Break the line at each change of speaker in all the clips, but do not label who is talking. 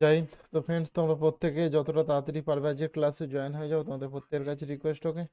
জয় তো ফ্রেন্ডস তোমরা প্রত্যেকে যতটা তাড়াতাড়ি পারবে আজকের ক্লাসে জয়েন হয়ে যাও, তোমাদের প্রত্যেকের কাছে রিকোয়েস্ট ওকে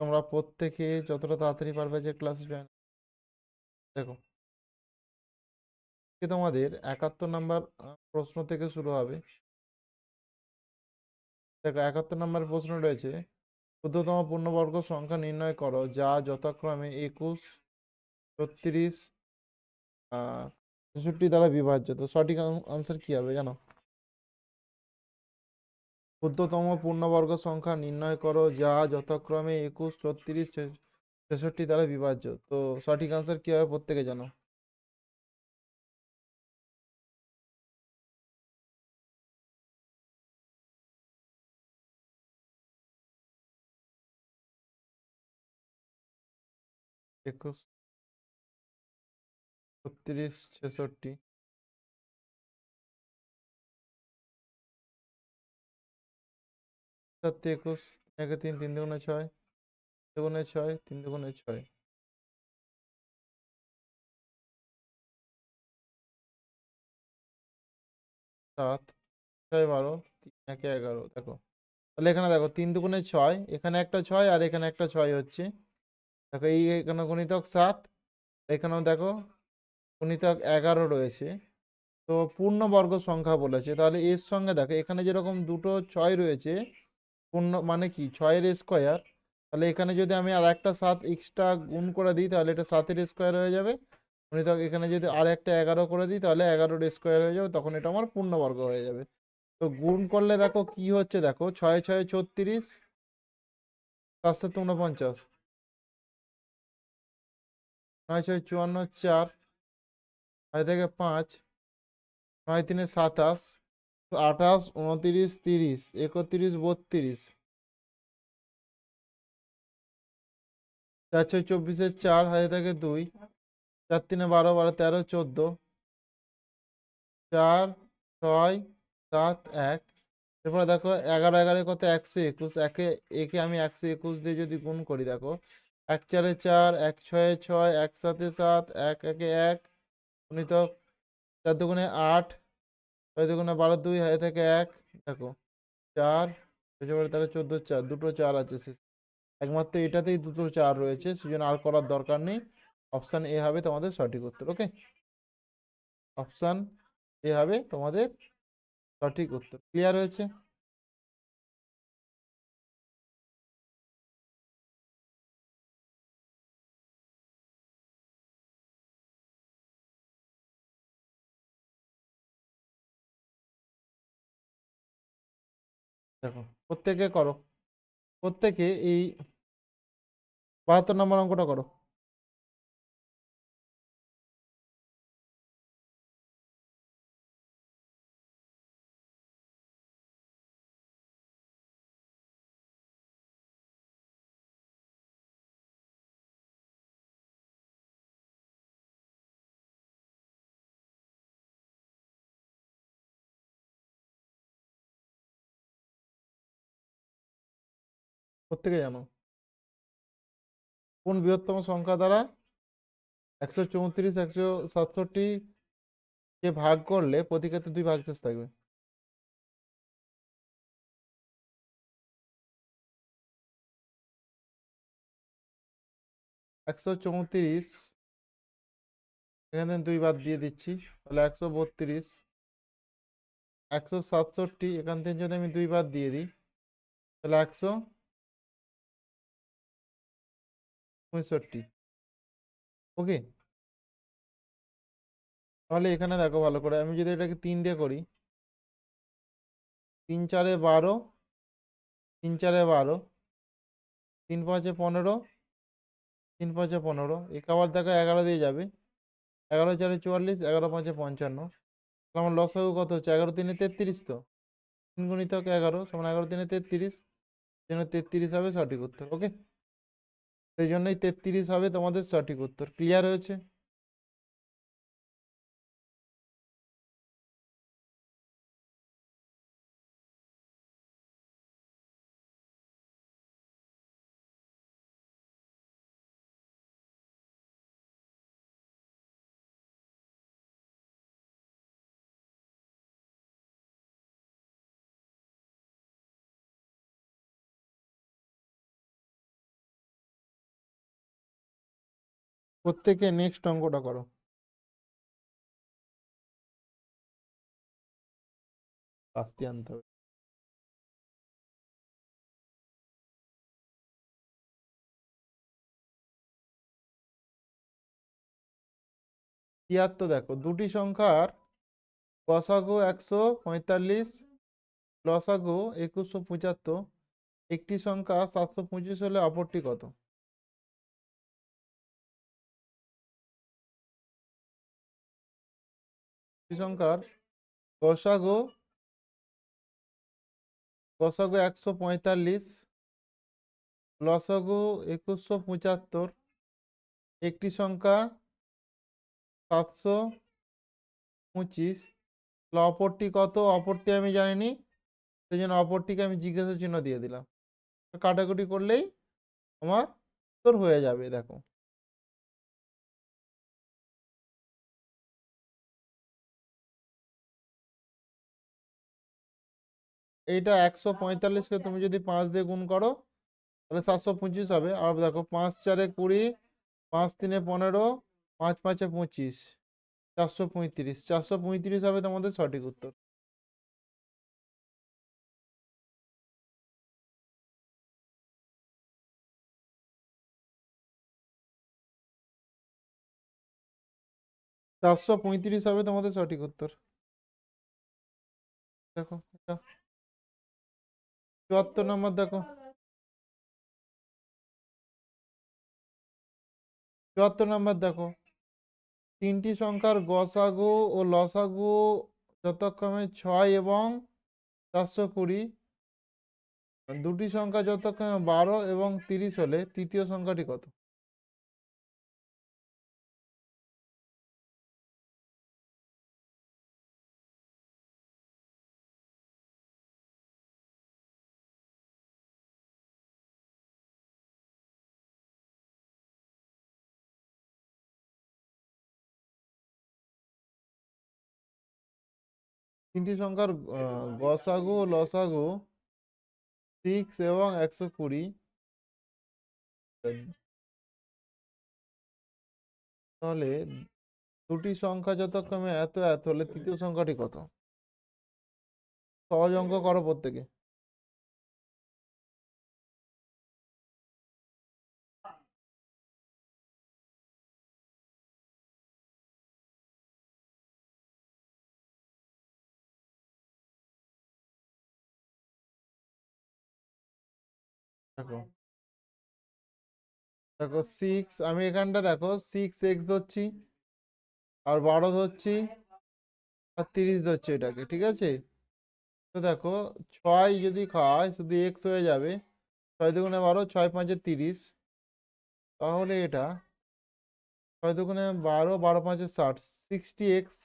তোমরা প্রত্যেকে যতটা তাড়াতাড়ি পারবে আজকের ক্লাসে জয়েন দেখো। আজকে তোমাদের একাত্তর নাম্বার প্রশ্ন থেকে শুরু হবে। দেখো, একাত্তর নাম্বার প্রশ্ন রয়েছে ক্ষুদ্রতম পূর্ণবর্গ সংখ্যা নির্ণয় করো, যা যথাক্রমে একুশ, ছত্রিশ ছেষট্টি দ্বারা বিভাজ্য। তো সঠিক আনসার কি হবে জানো? ক্ষুদ্রতম পূর্ণবর্গ সংখ্যা নির্ণয় করো যা যথাক্রমে একুশ, ছত্রিশ ছেষট্টি দ্বারা বিভাজ্য। তো সঠিক আনসার কি হবে প্রত্যেকে জানো? একুশ। ছত্রিশ, ছেষট্টি। সাত একুশ, একে তিন তিন দুগুণে ছয় দুগুণে ছয়, তিন দুগুণে ছয়। সাত, ছয় বারো একে এগারো, দেখো। তাহলে এখানে দেখো, তিন দুগুণে ছয়, এখানে একটা ছয় আর এখানে একটা ছয় হচ্ছে। দেখো এই এখানে গণিতক সাত, এখানেও দেখো গণিতক এগারো রয়েছে। তো পূর্ণবর্গ সংখ্যা বলেছে। তাহলে এর সঙ্গে দেখো, এখানে যেরকম দুটো ছয় রয়েছে, পূর্ণ মানে কি? ছয়ের স্কোয়ার তাহলে এখানে যদি আমি আর একটা সাত এক্সট্রা গুণ করে দিই, তাহলে এটা সাতের স্কোয়ার হয়ে যাবে। গণিতক এখানে যদি আর একটা এগারো করে দিই, তাহলে এগারোর স্কোয়ার হয়ে যাবে, তখন এটা আমার পূর্ণবর্গ হয়ে যাবে। তো গুণ করলে দেখো কি হচ্ছে দেখো, ছয় ছয়, ছত্রিশ, সাত সাত উনপঞ্চাশ নয় ছয়, চুয়ান্ন, চার ছয় থেকে পাঁচ নয় তিনে সাতাশ, আঠাশ, উনতিরিশ, তিরিশ, একত্রিশ, বত্রিশ। চার ছয় চব্বিশের চার হাজার থেকে দুই। চার তিনে বারো বারো তেরো, চোদ্দ। চার, ছয়, সাত, এক। এরপরে দেখো এগারো এগারো কত? একশো একুশ। একে একে আমি একশো একুশ দিয়ে যদি গুণ করি, দেখো। এক চারে চার, এক ছয়ে ছয়, এক সাতে সাত, এক, একে এক গণিত চার দুগুণে আট, ছয় দুগুণে বারো দুই হাজার থেকে এক, দেখো, চার তাহলে চোদ্দ চার, দুটো চার আছে একমাত্র এটাতেই দুটো চার রয়েছে, সেজন্য আর করার দরকার নেই অপশান এ হবে তোমাদের সঠিক উত্তর ওকে অপশান এ হবে তোমাদের সঠিক উত্তর ক্লিয়ার হয়েছে? দেখো প্রত্যেকে করো। প্রত্যেকে এই বাহাত্তর নম্বর অঙ্কটা করো। প্রত্যেকে জানো। কোন বৃহত্তম সংখ্যা দ্বারা একশো চৌত্রিশ, একশো সাতষট্টি কে ভাগ করলে প্রতি ক্ষেত্রে দুই ভাগশেষ থাকবে। একশো চৌত্রিশ, এখানে দুই বাদ দিয়ে দিচ্ছি, তাহলে একশো বত্রিশ, একশো সাতষট্টি, এখান থেকে যদি আমি দুই বাদ দিয়ে দিই, তাহলে একশো পঁয়ষট্টি ওকে? তাহলে এখানে দেখো ভালো করে, আমি যদি এটাকে তিন দিয়ে করি। তিন চারে বারো, তিন চারে বারো, তিন পাঁচে পনেরো, তিন পাঁচে পনেরো। এ আবার দেখো এগারো দিয়ে যাবে। এগারো চারে চুয়াল্লিশ, এগারো পাঁচে পঞ্চান্ন। তাহলে আমার লসাগু কত হচ্ছে? এগারো তিনে তেত্রিশ তো। তিন গুণিতক এগারো সমান এগারো তিনে তেত্রিশ। জন্য তেত্রিশ হবে সঠিক উত্তর, ওকে? সেই জন্যই তেত্রিশ হবে তোমাদের সঠিক উত্তর। ক্লিয়ার হয়েছে? প্রত্যেকে নেক্সট অঙ্কটা করো। আস্তে আনতে হবে। তিয়াত্তর দেখো, দুটি সংখ্যার গসাগু একশো পঁয়তাল্লিশ, লসাগু একুশশো পঁচাত্তর, একটি সংখ্যা সাতশো পঁচিশ হলে অপরটি কত? সংখ্যার গসাগু গসাগু একশো পঁয়তাল্লিশ, লসাগু একুশশো পঁচাত্তর, একটি সংখ্যা সাতশো পঁচিশ। অপরটি কত? অপরটি আমি জানিনি সেই জন্য অপরটিকে আমি জিজ্ঞাসা চিহ্ন দিয়ে দিলাম। কাটাকুটি করলেই আমার উত্তর হয়ে যাবে, দেখো। এইটা একশো পঁয়তাল্লিশকে তুমি যদি পাঁচ দিয়ে গুণ করো, তাহলে সাতশো পঁচিশ হবে। আর দেখো, পাঁচ চারে কুড়ি, পাঁচ তিনে পনেরো, পাঁচ পাঁচে পঁচিশ, চারশো পঁয়ত্রিশ। চারশো পঁয়ত্রিশ হবে তোমাদের সঠিক উত্তর। চারশো পঁয়ত্রিশ হবে তোমাদের সঠিক উত্তর। দেখো চুয়াত্তর নম্বর দেখো। চুয়াত্তর নম্বর দেখো। তিনটি সংখ্যার গসাগু ও লসাগু যথাক্রমে ছয় এবং চারশো কুড়ি। দুটি সংখ্যা যথাক্রমে বারো এবং তিরিশ হলে তৃতীয় সংখ্যাটি কত? তিনটি সংখ্যার গসাগু, লসাগু সিক্স এবং একশো কুড়ি। তাহলে দুটি সংখ্যা যথাক্রমে এত এত হলে তৃতীয় সংখ্যাটি কত? সহজ অঙ্ক করো প্রত্যেকে। দেখো। দেখো সিক্স আমি এখানটা দেখো সিক্স এক্স ধরছি আর বারো ধরছি আর তিরিশ ধরছি এটাকে ঠিক আছে? তো দেখো ছয় যদি খায় শুধু এক্স হয়ে যাবে ছয় দুগুণে বারো ছয় পাঁচে তিরিশ তাহলে এটা ছয় দুগুণে বারো বারো পাঁচে ষাট সিক্সটি এক্স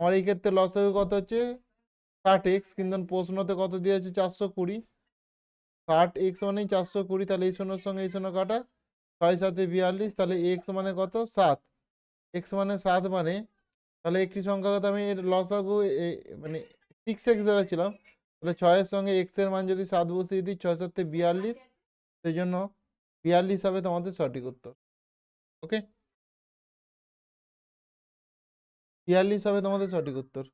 আমার এই ক্ষেত্রে লস কত হচ্ছে? ষাট এক্স কিন্তু প্রশ্নতে কত দিয়েছে? চারশো কুড়ি। ষাট এক্স মানেই চারশো কুড়ি, তাহলে এই শূন্যর সঙ্গে এই শূন্য কাটা ছয় সাতে বিয়াল্লিশ, তাহলে এক্স মানে কত? সাত। এক্স মানে সাত মানে তাহলে একটি সংখ্যাগত আমি লসাগু মানে সিক্স এক্স ধরেছিলাম? তাহলে ছয়ের সঙ্গে এক্সের মান যদি সাত বসিয়ে দিই, ছয় সাতে বিয়াল্লিশ সেই জন্য বিয়াল্লিশ হবে তোমাদের সঠিক উত্তর। ওকে বিয়াল্লিশ হবে তোমাদের সঠিক উত্তর।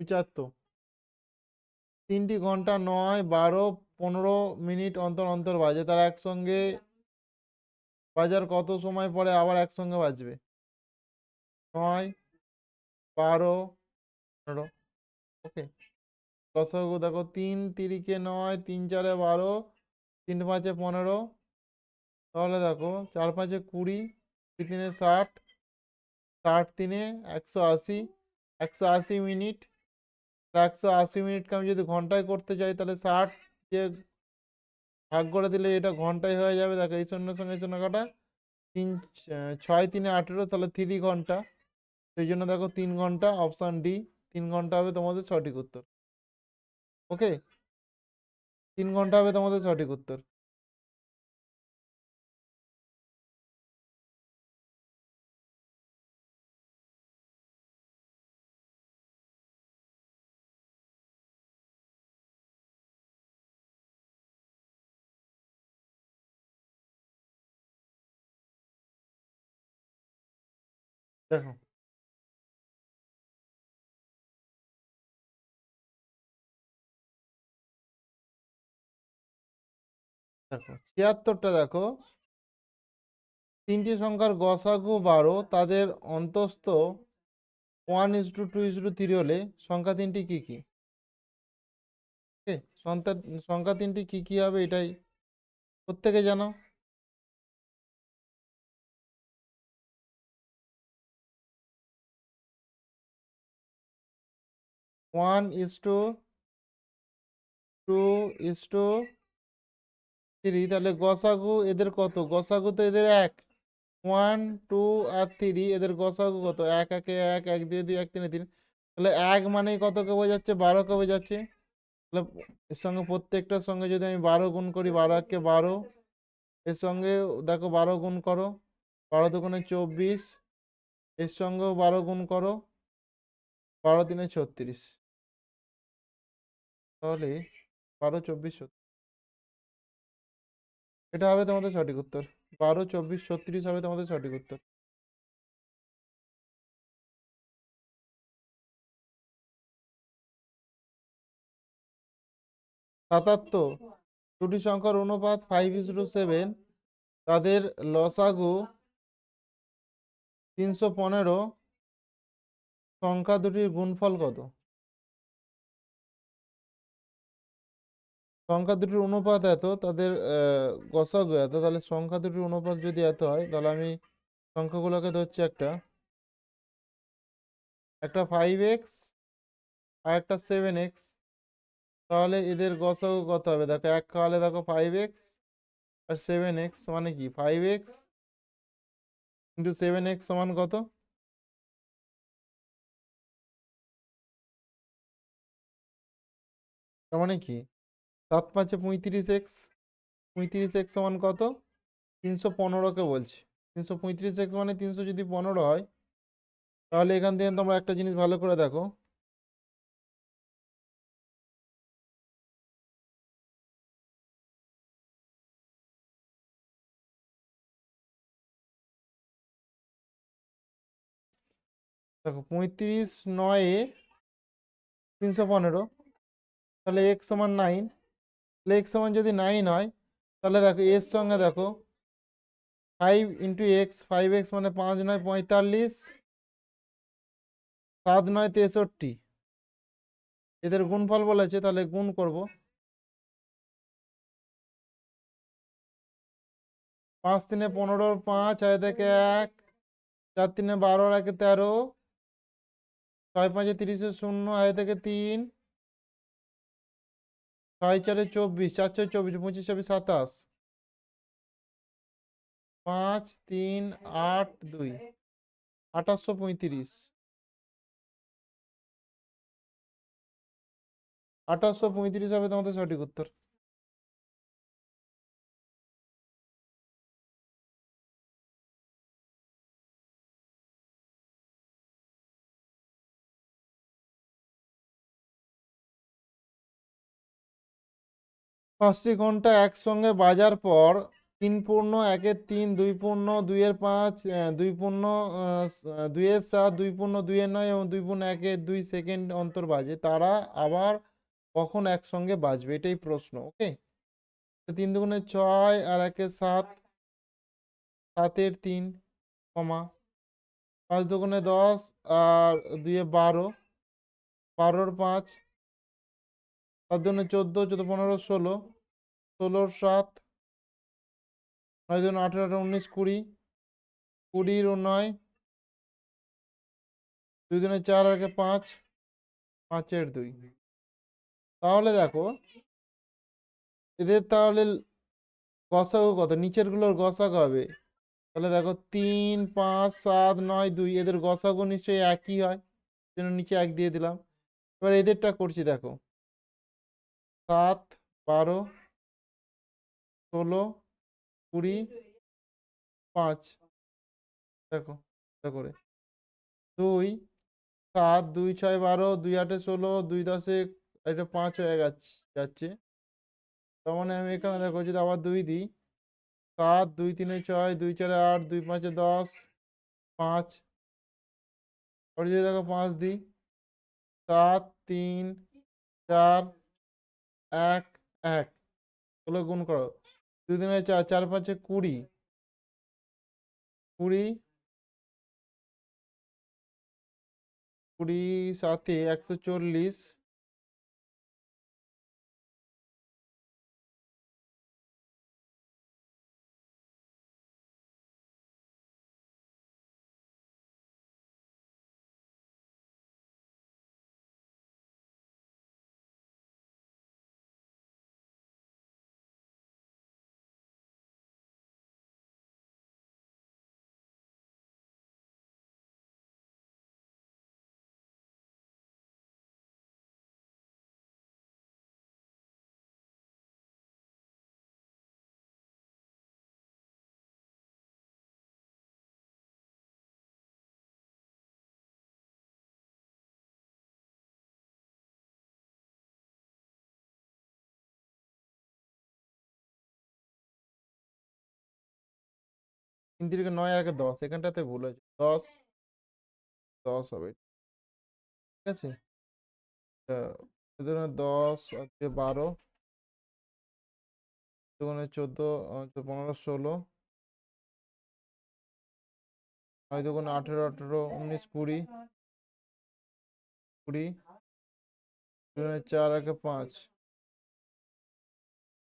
পঁচাত্তর। তিনটি ঘণ্টা নয়, বারো, পনেরো মিনিট অন্তর অন্তর বাজে। তারা একসঙ্গে বাজার কত সময় পরে আবার একসঙ্গে বাজবে? নয়, বারো, পনেরো। ওকে। লসাগু দেখো, তিন তিরিকে নয়, তিন চারে বারো, তিন পাঁচে পনেরো। তাহলে দেখো, চার পাঁচে কুড়ি, তিনে ষাট ষাট তিনে একশো আশি একশো আশি মিনিট। একশো আশি মিনিটকে আমি যদি ঘন্টায় করতে চাই তাহলে ষাট দিয়ে ভাগ করে দিলে এটা ঘন্টায় হয়ে যাবে। দেখো এই শূন্য সঙ্গে শূন্য কাটা তিন, ছয় তিনে আঠেরো, তাহলে থ্রি ঘণ্টা। সেই জন্য দেখো তিন ঘণ্টা, অপশান ডি, তিন ঘণ্টা হবে তোমাদের সঠিক উত্তর। ওকে? তিন ঘণ্টা হবে তোমাদের সঠিক উত্তর। দেখো দেখো, ছিয়াত্তরটা দেখো। তিনটি সংখ্যার গসাগু বারো, তাদের অন্তস্থ one is two two is two three হলে সংখ্যা তিনটি কি কি? সংখ্যা তিনটি কি কি হবে এটাই প্রত্যেকে জানো? One is two two is two three তাহলে গসাগু এদের কত? গসাগু তো এদের এক। ওয়ান টু আর থ্রি এদের গসাগু কত? এক, একে এক এক, দুই দুই, এক, তিনে, তিন। তাহলে এক মানেই কতকে বোঝাচ্ছে? বারোকে বোঝাচ্ছে। তাহলে এর সঙ্গে প্রত্যেকটার সঙ্গে যদি আমি বারো গুণ করি, বারো একে বারো। এর সঙ্গে দেখো বারো গুণ করো। বারো দুগুণে চব্বিশ। এর সঙ্গেও বারো গুণ করো। বারো তিনে ছত্রিশ। তাহলে বারো, চব্বিশ এটা হবে তোমাদের সঠিক উত্তর। বারো, চব্বিশ, ছত্রিশ হবে তোমাদের সঠিক উত্তর। সাতাত্তর। দুটি সংখ্যার অনুপাত ফাইভ ইস টু সেভেন তাদের লসাগু তিনশো পনেরো। সংখ্যা দুটির গুণফল কত? সংখ্যা দুটির অনুপাত এত, তাদের গসাগু এত, তাহলে সংখ্যা দুটির অনুপাত যদি এত হয়, তাহলে আমি সংখ্যাগুলোকে ধরছি একটা। একটা ফাইভ এক্স আর একটা সেভেন এক্স তাহলে এদের গসাগু কত হবে? দেখো এক খাওয়ালে দেখো ফাইভ এক্স আর সেভেন এক্স মানে কি? Five x into seven x সমান কত? তার মানে কি? সাত পাঁচে পঁয়ত্রিশ এক্স পঁয়ত্রিশ এক্স সমান কত? তিনশো পনেরোকে বলছি। তিনশো পঁয়ত্রিশ এক্স মানে তিনশো যদি পনেরো হয়, তাহলে এখান থেকে তোমরা একটা জিনিস ভালো করে দেখো। দেখো পঁয়ত্রিশ নয়ে, তিনশো পনেরো, তাহলে এক্স সমান নাইন তাহলে সমান যদি নাইন হয়, তাহলে দেখো এর সঙ্গে দেখো five into x, five x মানে পাঁচ নয় পঁয়তাল্লিশ, সাত নয় তেষট্টি। এদের গুণফল বলেছে, তাহলে গুণ করব। পাঁচ তিনে পনেরোর পাঁচ, ছয় থেকে এক, চার তিনে বারোর একে তেরো, ছয় পাঁচে তিরিশে শূন্য আয় থেকে তিন ছয় চারে চব্বিশ, চার ছয় চব্বিশ, পঁচিশ ছাব্বিশ, সাতাশ। পাঁচ, তিন, আট, দুই। আঠাশশো পঁয়ত্রিশ। আঠাশশো পঁয়ত্রিশ হবে তোমাদের সঠিক উত্তর। পাঁচটি ঘণ্টা একসঙ্গে বাজার পর তিন পূর্ণ, একের তিন, দুই পূর্ণ, দুইয়ের পাঁচ দুই পূর্ণ দুইয়ের সাত, দুই পূর্ণ, দুইয়ের নয় এবং দুই পূর্ণ, একের দুই সেকেন্ড অন্তর বাজে। তারা আবার কখন একসঙ্গে বাজবে? এটাই প্রশ্ন, ওকে? তিন দুগুণে ছয় আর একে সাত, সাতের তিন, কমা। পাঁচ দুগুণে দশ আর দুইয়ে বারো, বারোর পাঁচ তার জন্য চোদ্দ চোদ্দ পনেরো, ষোলো। ষোলোর সাত। নয় দুগুণ আঠেরো আঠেরো, উনিশ, কুড়ি। কুড়ির নয়। দুই দিনে চার একে পাঁচ। পাঁচের দুই। তাহলে দেখো, এদের তাহলে গসাগু কত? নিচেরগুলোর গসাগু হবে। তাহলে দেখো, তিন, পাঁচ, সাত, নয়, দুই, এদের গসাগু নিশ্চয়ই একই হয়। জন্য নিচে এক দিয়ে দিলাম। এবার এদেরটা করছি দেখো। সাত, বারো, ষোলো, কুড়ি, পাঁচ। দেখো করে। দুই, সাত, দুই, ছয়, বারো, দুই, আটে, ষোলো, দুই, দশে, এটা পাঁচ হয়ে যাচ্ছে যাচ্ছে। তার মানে আমি এখানে দেখো যদি আবার দুই দিই, সাত, দুই, তিনে, ছয়, দুই, চারে, আট, দুই, পাঁচে, দশ, পাঁচ। যদি দেখো পাঁচ দিই, সাত, তিন, চার এক এক। ওগুলো গুণ করো। দুই দিনে চার চার, পাঁচে কুড়ি। কুড়ি। কুড়ি সাথে একশো চল্লিশ। তিন তিরিকে নয়, আর দশ। এখানটাতে ভুল হয়েছে। দশ। দশ হবে। ঠিক আছে? দশ আছে বারো। চোদ্দ পনেরো, ষোলো। নয় দুগুণে আঠেরো আঠেরো, উনিশ, কুড়ি। কুড়ি। চার একে পাঁচ।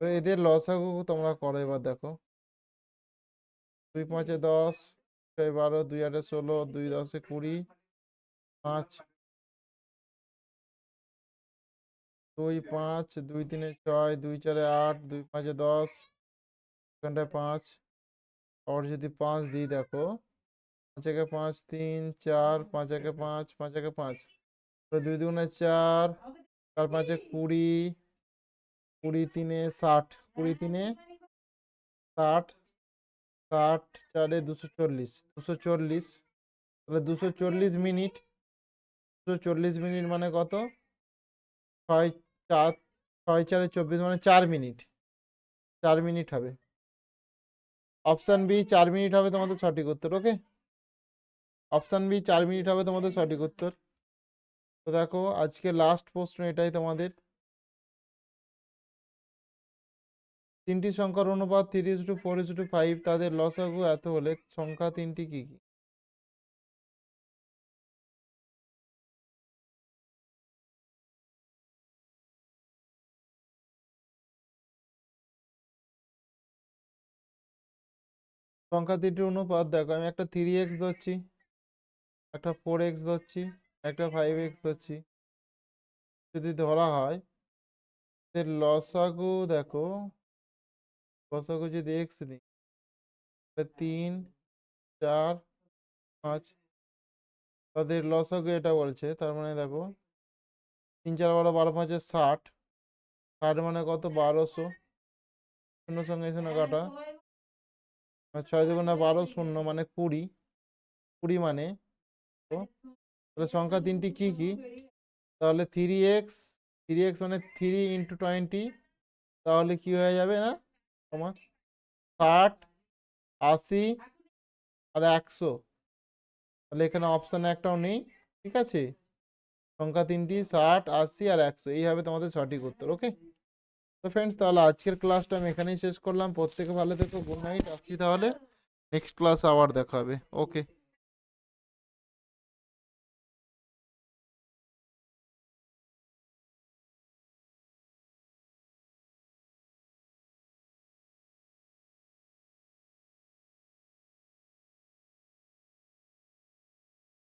তো এদের লসাগু তোমরা করো এবার দেখো। দুই পাঁচে দশ, ছয় বারো, দুই আটে ষোলো, দুই দশে কুড়ি, পাঁচ দুই পাঁচ, দুই তিনে ছয়, দুই চারে আট, দুই পাঁচে দশ এখানটায় পাঁচ। আবার যদি পাঁচ দিই দেখো, পাঁচ একে পাঁচ তিন, চার, পাঁচ একে পাঁচ পাঁচ একে পাঁচ। দুই দুগুণে চার চার পাঁচে কুড়ি কুড়ি তিনে ষাট, কুড়ি তিনে ষাট ষাট চারে দুশো চল্লিশ। দুশো চল্লিশ, তাহলে দুশো চল্লিশ মিনিট। দুশো চল্লিশ মিনিট মানে কত? ছয় চার, ছয় চারে চব্বিশ মানে চার মিনিট। চার মিনিট হবে। অপশান বি, চার মিনিট হবে তোমাদের সঠিক উত্তর, ওকে? অপশান বি, চার মিনিট হবে তোমাদের সঠিক উত্তর। তো দেখো, আজকে লাস্ট প্রশ্ন এটাই তোমাদের। তিনটি সংখ্যার অনুপাত three is two four is two five তাদের লসাগু এত হলে সংখ্যা তিনটি কি কি? সংখ্যা তিনটির অনুপাত দেখো, আমি একটা থ্রি এক্স ধরছি, একটা ফোর এক্স ধরছি, একটা ফাইভ এক্স ধরছি। যদি ধরা হয় লসাগু দেখো লসাগু যদি এক্স নিই? তাহলে তিন চার পাঁচ তাদের লসাগু এটা বলছে তার মানে দেখো তিন চার বারো বারো পাঁচে ষাট। ষাট মানে কত? বারোশো। শূন্য সঙ্গে শূন্য কাটা। আর ছয় দুগুণে বারো শূন্য মানে কুড়ি। কুড়ি মানে তাহলে সংখ্যা তিনটি কি কি? তাহলে থ্রি এক্স থ্রি এক্স মানে থ্রি ইন্টু টোয়েন্টি তাহলে কি হয়ে যাবে না? তোমার? ষাট, আশি আর একশো। তাহলে এখানে অপশান একটাও নেই, ঠিক আছে? সংখ্যা তিনটি, ষাট, আশি আর একশো। এইভাবে তোমাদের সঠিক উত্তর ওকে তো ফ্রেন্ডস তাহলে আজকের ক্লাসটা আমি এখানেই শেষ করলাম। প্রত্যেকে ভালো থেকো গুড নাইট আসছি তাহলে। নেক্সট ক্লাস আবার দেখা হবে ওকে